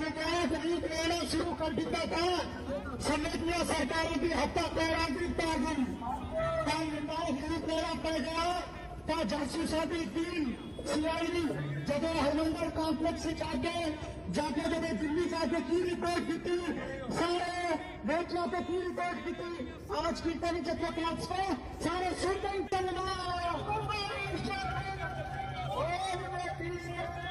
विकास शुरू कर दिया था समेटिया सरकारों की हत्या पैराग्रिक पागल का विकास पड़ गया सीआईडी जब हरमंदर कॉम्प्लेक्स से जाके जाके जब दिल्ली जाके की रिपोर्ट की थी सारे नेटवर्क की रिपोर्ट की थी आज की तरीके के क्लास सारे student